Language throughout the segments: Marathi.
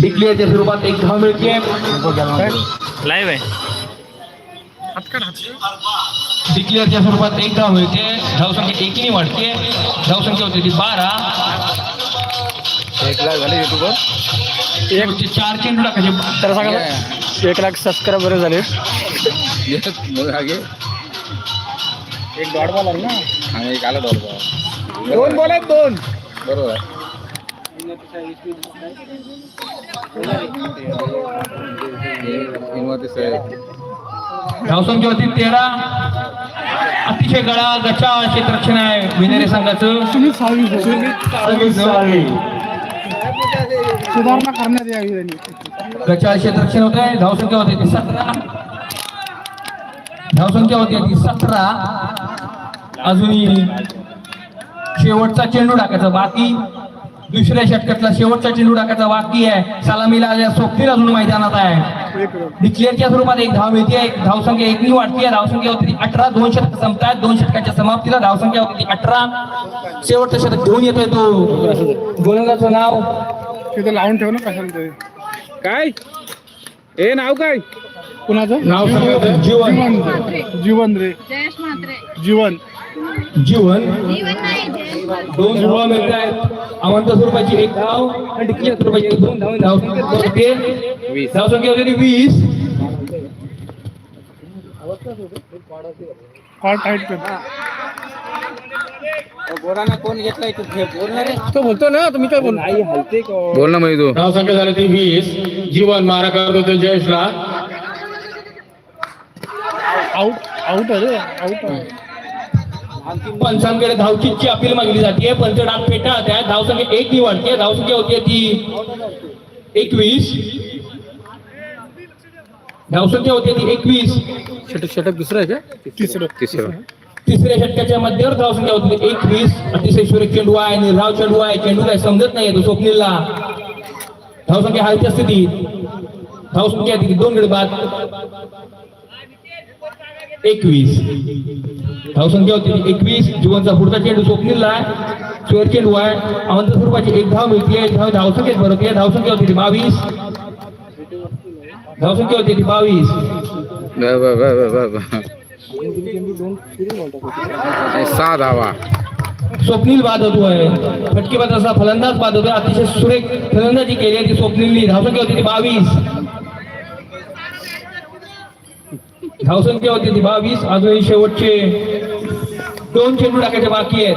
डिक्लेअरच्या स्वरूपात एक धाव मिळते लाईव्ह आहे डिक्लेअरच्या स्वरूपात एक धाव मिळते धावसंख्या एकीने वाढते धावसंख्या होती ती बारा एक लाख झाले युट्यूबवर एक चार चेंडू टाकायचे तर सांगा एक लाख सबस्क्रायबर झाले आगे। एक डॉट बॉल ना? आणि एक आला दौड बॉल दोन बॉल आहेत दोन बरोबर धावसंख्या होती तेरा. अतिशय गळा गचा क्षेत्ररक्षण आहे विनेरे संघाचं. सुधारणा करण्यात यावी त्यांनी. गचा क्षेत्ररक्षण होत. आहे धावसंख्या होती ती सतरा. धावसंख्या होती ती सतरा. अजूनही शेवटचा चेंडू टाकायचा बाकी. दुसऱ्या षटकातला शेवटचा चेंडू टाकायचा बाकी आहे. सलामीला आल्या सोबतीला अजून मैदानात आहे. डिक्लेअरच्या स्वरूपात एक धाव मिळते एक धावसंख्या एकनी वाढती. आहे धावसंख्या होती अठरा दोन षटक संपतायत दोन षटकाच्या समाप्तीला धावसंख्या होती अठरा. शेवटचं षटक घेऊन येतोय तो. गोलंदाजचं नाव? तिथे लावून ठेव ना कशाला ते. काय? ए नाव काय? कुणाचं? नाव सांगा जीवन. जीवन जीवन. रे जीवन. जीवन। जीवन नाही जयेश म्हात्रे. दोन ध्रुवा मिळत आहेत अवंत स्वरूपाची एक धाव आणि डिक्लेअर स्वरूपाची एक दोन धाव. धावसंख्या होते. धावसंख्या होती ती वीस. कॉल टाईट कर. तो? बोलतो ना तुम्ही काय बोल बोल ना मग तू. धावसंख्या झाली ती वीस. जीवन मारा करत होते जयेशला. आउट आउट आहे रे आउट आहे. पंचांकडे धावचीची अपील मागली जाते. पंच डाग पेटा त्या धावसंख्या एक निवडते धावसंख्या होती ती एकवीस. धावसंख्या होती ती एकवीस. षटक षटक दुसरं आहे का? तिसरं. तिसरं. तिसऱ्या षटकाच्या मध्यवर धावसंख्या होती एकवीस. अतिशय सुरेख चेंडू आहे. निर्धाव चेंडू आहे. चेंडू काय समजत नाही तो स्वप्नीलला. धावसंख्या हायच्या स्थितीत. धावसंख्या ती दोन गडी बाद. एकवीस. धावसंख्या होती एकवीस. जीवनचा पुढचा चेंडू स्वप्नीलला आहे. स्वेर चेंडू आहे. अवंत स्वरूपाची एक धाव मिळते धाव धावसंख्येत भरवते धावसंख्या होती ती बावीस. धावसंख्या होती ती बावीस. सहा धावा. स्वप्नील बाद होतोय. फटकेबाज असा फलंदाज बाद होतोय. अतिशय सुरेख फलंदाजी केली आहे ती स्वप्नीलनी. धावसंख्या होती ती बावीस. धावसंख्या होती ती बावीस अजूनही शेवटचे दोन चेंडू टाकायचे बाकी आहेत.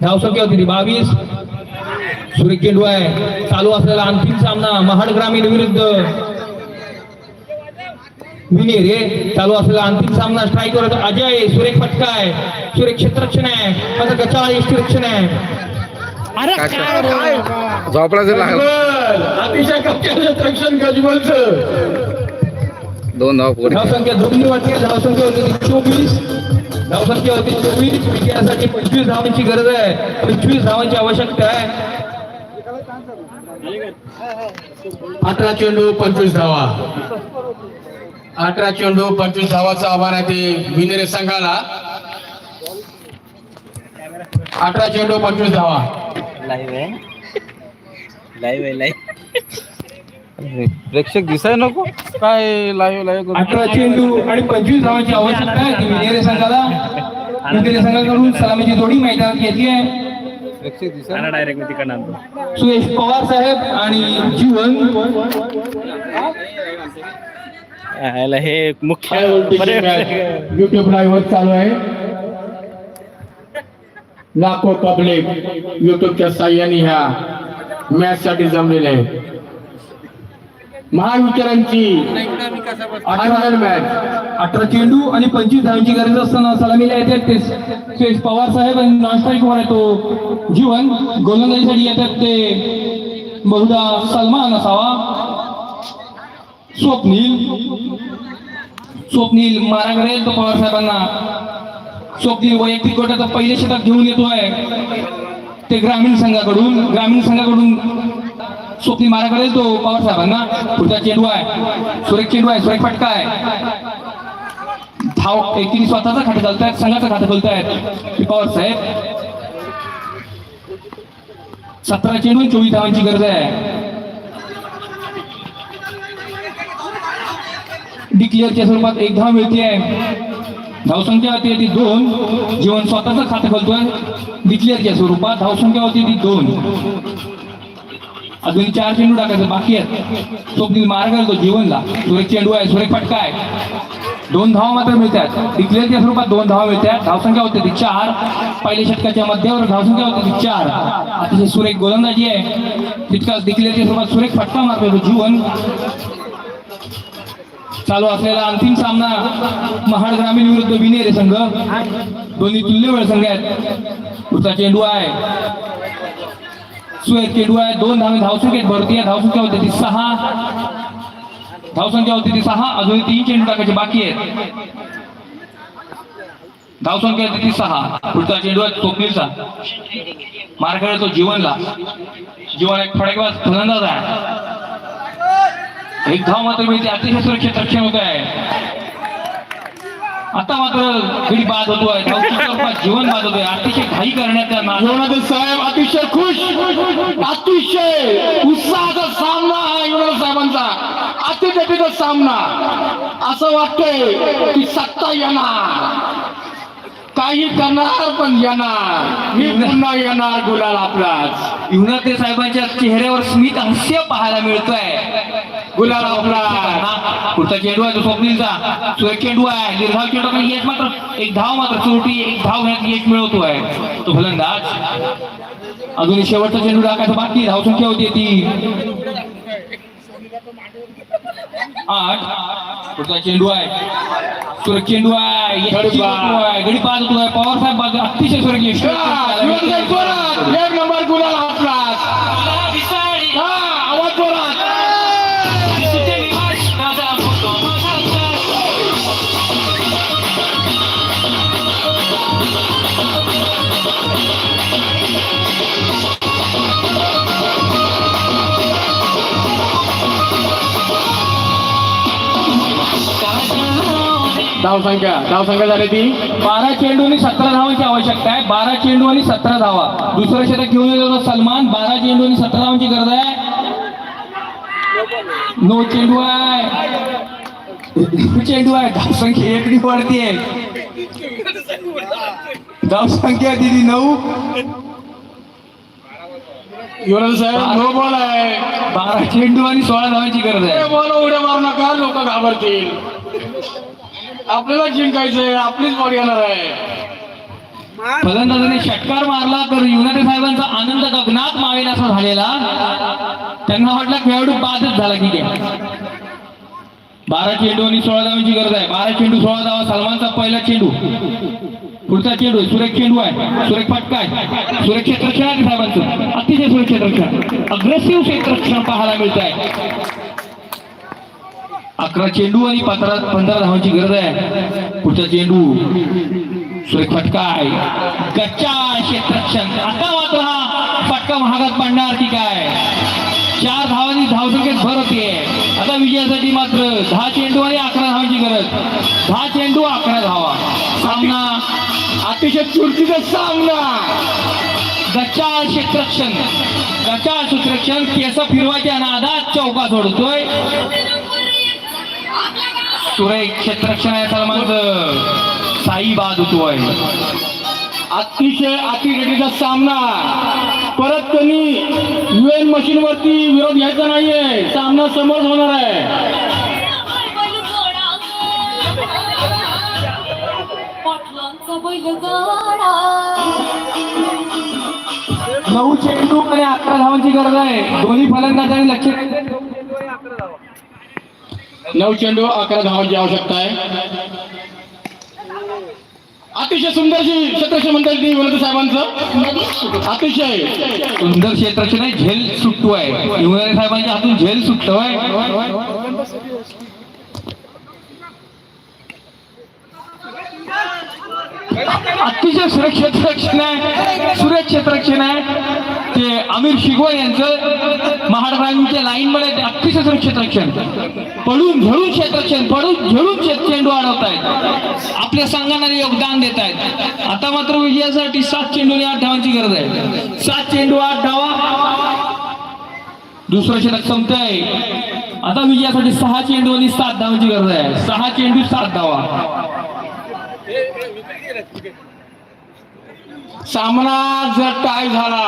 धावसंख्या होती ती बावीस. सुरेख चेंडू आहे. चालू असलेला अंतिम सामना महाड ग्रामीण विरुद्ध. विनेरे चालू असलेला अंतिम सामना स्ट्राईक वर अजय सुरेख फटका आहे. सुरेख क्षेत्ररक्षण आहे. माझं गचाळ यष्टीरक्षण आहे. अरे काय काय रे? बाबा. झोपला जर अतिशय कप्तान क्षेत्ररक्षण गजबलचं. दोन धावा पुढे. धावसंख्या दोन्ही वाटते धावसंख्या होती चोवीस. धावसंख्या होती चोवीस. विजयासाठी पंचवीस धावांची गरज आहे. पंचवीस धावांची आवश्यकता आहे. अठरा चेंडू पंचवीस धावा. अठरा चेंडू पंचवीस धावाचं आव्हान आहे ते विनेरे संघाला. अठरा चेंडू पंचवीस धावा. लाईव्ह आहे. लाईव्ह आहे लाईव्ह प्रेक्षक दिसाय नको. काय लाईव्ह लाईव्ह अठरा चेंडू आणि पंचवीस धावांची आवश्यकता आहे. ती विनेरे संघाला. विनेरे संघाकडून सलामीची जोडी मैदानात घेतली आहे. प्रेक्षक दिसाय डायरेक्ट मी तिकडे आणतो. सुरेश पवार साहेब आणि जीवन. हे मुख्य युट्यूब लाईव्ह चालू आहे. लाखो पब्लिक युट्यूबच्या साह्याने ह्या मॅच साठी जमलेले आहे महाविचारांची अठरा मॅच अठरा चेंडू आणि पंचवीस धावांची गरज असताना सलामीला येतात ते पवार साहेब आणि नॉन कुमार येतो. आहे तो जीवन गोलंदाजीसाठी येतात ते बहुधा सलमान असावा. स्वप्नील स्वप्नील मारा करेल तो पवार साहेबांना. स्वप्नील वैयक्तिक गटाचं पहिले शतक घेऊन येतोय. ते ग्रामीण संघाकडून ग्रामीण संघाकडून स्वप्नी माराकडेच तो पवार साहेबांना. पुढचा चेंडू आहे. सुरेख चेंडू आहे. सुरेख फटका आहे. धाव एकीने स्वतःचा खाटा आहेत संघाचा खाटा आहेत पवार साहेब. सतरा चेंडू चोवीस धावांची गरज आहे. डिक्लेअरच्या स्वरूपात एक धाव मिळते आहे. धावसंख्या होती ती दोन. जीवन स्वतःचं खातं खोलतोय. डिक्लेअरच्या स्वरूपात धावसंख्या होती ती दोन. अजून चार चेंडू टाकायचं बाकी आहेत. तो मार्ग तो जीवनला. सुरेख चेंडू आहे सुरेख फटका आहे. दोन धावा मात्र मिळतात. डिक्लेअरच्या स्वरूपात दोन धावा मिळतात. धावसंख्या होते ती चार. पहिल्या षटकाच्या मध्यावर धावसंख्या होते ती चार. अतिशय सुरेख गोलंदाजी आहे. तितका डिक्लेअरच्या स्वरूपात सुरेख फटका मारतो तो जीवन. चालू असलेला अंतिम सामना महाड ग्रामीण विरुद्ध विनेरे संघ. दोन्ही तुल्यबळ संघ आहेत. पुढचा चेंडू आहे. सुएत चेडू आहे दोन धावे धावसंख्येत भरती आहे धावसंख्या होती ती सहा. धावसंख्या होती ती सहा अजून तीन चेंडू टाकायचे बाकी आहेत. धावसंख्या होती ती सहा. पुढचा चेंडू आहे स्वप्नीलचा मार तो जीवनला. जीवन एक फडकवाज फलंदाज आहे. एक धाव मात्र मिळते. अतिशय सुरक्षित रक्षण होत आहे. आता मात्र गडी बाद होतोय. जीवन बाद होतोय. अतिशय घाई करण्याचा युवराज साहेब अतिशय खुश. अतिशय उत्साहाचा सामना हा युवराज साहेबांचा. अतिजटीचा सामना. असं वाटतंय की सत्ता येणार. काही करणार पण येणार. मी पुन्हा येणार गुलाल आपलाच. युवनाते साहेबांच्या चेहऱ्यावर स्मित हास्य पाहायला मिळतोय. गुलाल आपला पुढचा चेंडू आहे तो स्वप्नीलचा. सुरेख चेंडू आहे. दीर्घाव चेंडू आहे, यश मात्र एक धाव मात्र चोरटी एक धाव घेण्यात यश मिळवतोय तो फलंदाज. अजून शेवटचा चेंडू टाकायचा बाकी धावसंख्या होती ती. आठ. पुढचा चेंडू आहे. सुरेख चेंडू आहे. गडी आहे. बाद होतोय पवार साहेब अतिशय एक नंबर गुलाल. धावसंख्या धावसंख्या झाली ती. बारा चेंडू आणि सतरा धावांची आवश्यकता आहे. बारा चेंडू आणि सतरा धावा. दुसरं शतक घेऊन येतो सलमान. बारा चेंडू आणि सतरा धावांची गरज आहे. नो चेंडू आहे. चेंडू आहे. धावसंख्या एकडी वाढतीये धावसंख्या दिली नऊ. युवराज साहेब नो बॉल आहे. बारा चेंडू आणि सोळा धावांची गरज आहे. बॉल उड्या मारू नका. लोक घाबरतील. आपल्याला जिंकायचंय आपलीच बॉडी येणार आहे. फलंदाजाने षटकार मारला तर युनायटेड साहेबांचा आनंद गगनात मावेल असा झालेला. त्यांना वाटलं खेळाडू बादच झाला की बारा चेंडू आणि सोळा धावांची गरज आहे. बारा चेंडू सोळा धावा. सलमानचा पहिला चेंडू. पुढचा चेंडू सुरेख चेंडू आहे. सुरेख फटका आहे. सुरेख क्षेत्रक्षण आहे साहेबांचं. अतिशय सुरेख क्षेत्रक्षण अग्रेसिव्ह क्षेत्रक्षण पाहायला मिळत आहे अकरा चेंडू आणि पंधरा पंधरा धावांची गरज आहे. पुढचा चेंडू सुरेख फटका आहे गच्चा क्षेत्रक्षण आता मात्र हा फटका महागात पडणार की काय? चार धावांनी धावसंख्येत भर होते. आता विजयासाठी मात्र दहा चेंडू आणि अकरा धावांची गरज. दहा चेंडू अकरा धावा. सामना अतिशय चुरतीचा सामना. गच्चा क्षेत्रक्षण गच्चा क्षेत्ररक्षण केस फिरवायच्या नादात चौका सोडतोय सुरेख क्षेत्ररक्षण आहे साई बाद होतोय अतिशय अतिरेटीचा सामना. परत त्यांनी युएन मशीन वरती विरोध घ्यायचा नाहीये. सामना समोर होणार आहे. नऊ चेंडू आणि अकरा धावांची गरज आहे. दोन्ही फलंदाजांनी लक्ष नऊ चेंडू अकरा धावांची आवश्यकता आहे. अतिशय सुंदरशी क्षेत्रक्षण म्हणता येईल ती साहेबांचं. अतिशय. सुंदर क्षेत्राची नाही झेल सुटतोय युवराज साहेबांच्या हातून झेल सुटतोय अतिशय सुरक्षित रक्षण आहे. सुरक्षित रक्षण आहे. ते अमीर शिगो यांचं महाराजांच्या ग्रामीणच्या लाईन मध्ये अतिशय क्षेत्रक्षण पडून झळून क्षेत्रक्षण पडून झळून चेंडू चेंडू अडवतायत आपल्या संघाला योगदान देत आहेत आता मात्र विजयासाठी सात चेंडू आठ धावांची गरज आहे. सात चेंडू आठ धावा. दुसरं षटक संपतंय. आता विजयासाठी सहा चेंडू आणि सात धावांची गरज आहे. सहा चेंडू सात धावा. सामना जर टाय झाला.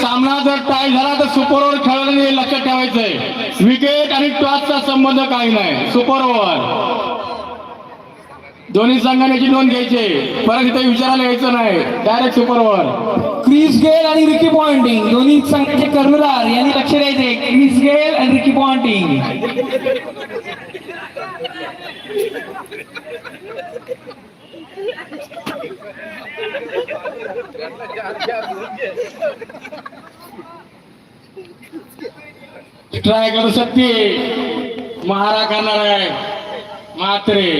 सामना जर टाय झाला तर सुपर ओव्हर खेळायला लक्षात ठेवायचंय. विकेट आणि टॉसचा संबंध काही नाही. Super over. दोन्ही संघाने याची नोंद घ्यायची परत इथे विचारायला यायचं नाही. Direct super over Chris Gayle आणि रिकी पॉइंटिंग दोन्ही संघाचे कर्णधार यांनी लक्ष द्यायचे क्रिस गेल आणि रिकी पॉइंटिंग ट्राय करू शकते महारा करणार आहे मात्रे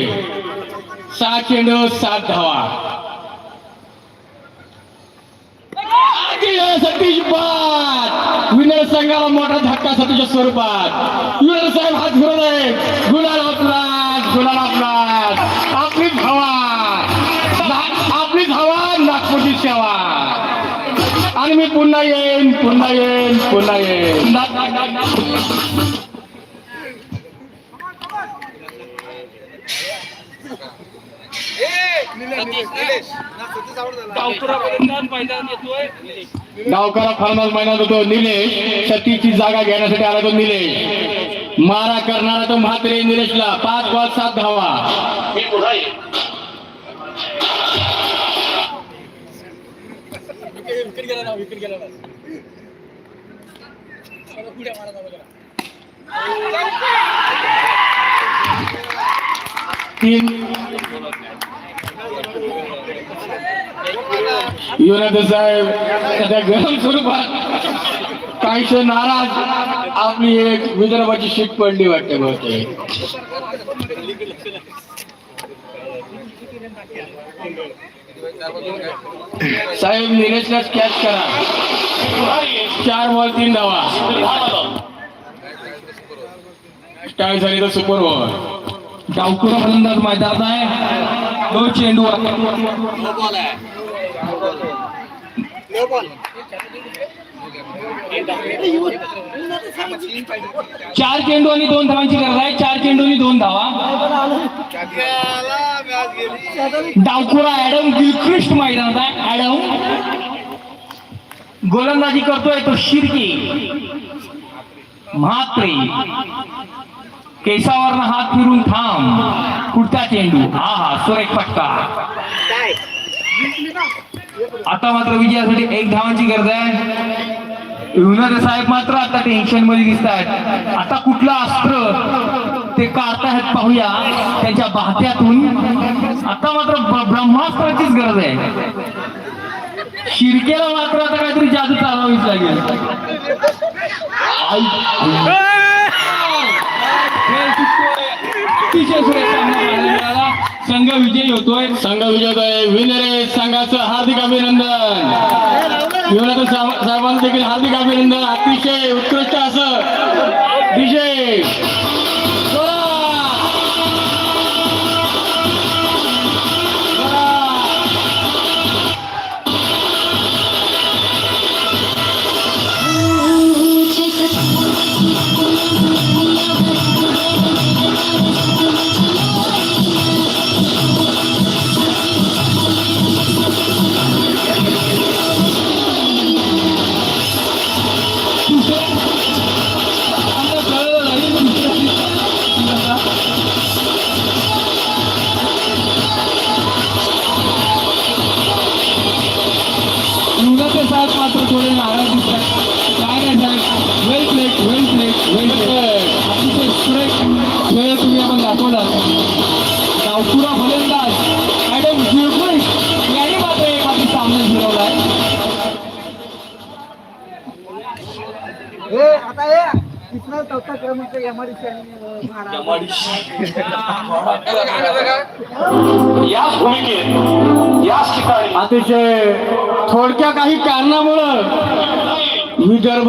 सात चेंडू सात धावा संघाला मोठा धक्का सतीच्या स्वरूपात. विनर साहेब हात फिरत आहे गुलाल आपला गुलाल आपला आपली धावा ना- आपली धावा नागपूरची सेवा. आणि मी पुन्हा येईन पुन्हा येईन पुन्हा येईन. गावकरा फर्मास महिन्यात होतो निलेश. सतीची जागा घेण्यासाठी आला तो निलेश. मारा करणारा तो म्हात्रे निलेशला. पाच बॉल सात धावा. तीन युवराज साहेब सध्या गरम स्वरूपात काहीसे नाराज आपली एक विदर्भाची शीट पडली वाटते बहुतेक. साहेब निलेशलाच कॅच करा. चार बॉल तीन धावा. काय झाली तर सुपर बॉल डावकुरा फलंदाज मैदानात आहे. दोन चेंडू चार चेंडू आणि दोन धावांची गरज आहे. चार चेंडू आणि दोन धावा. डावकुरा ऍडम गिलक्रिस्ट मैदानात आहे. ऍडम गोलंदाजी करतोय तो शिर्की. म्हात्रे. केसावरनं हात फिरून थांब. कुठचा चेंडू. हा हा सुरेख फटका आता मात्र विजयासाठी एक धावांची गरज आहे. युवराज साहेब मात्र आता टेन्शनमध्ये दिसत आहेत आता कुठलं अस्त्र ते काढतायत पाहूया. त्यांच्या बाहत्यातून आता मात्र ब्रह्मास्त्राचीच गरज आहे. शिरकेला मात्र आता काहीतरी जादू चालवावीच लागेल. खेळ सुटतोय. अतिशय सुरेख सामना पाहायला मिळाला. संघ विजयी होतोय संघ विजय विनर आहे संघाचं हार्दिक अभिनंदन युवराज साहेबांचं देखील हार्दिक अभिनंदन अतिशय उत्कृष्ट असं विजय अतिशय सुरेख खेळ तुम्ही आपण दाखवला. डावपुरा फलंदाज मॅडम गिलक्रिस्ट यांनी मात्र एक हाती सामना फिरवला आहे आता तिसरा चौथा क्रमांक आणि याच भूमिकेत याच ठिकाणी. अतिशय थोडक्या काही कारणामुळं विदर्भ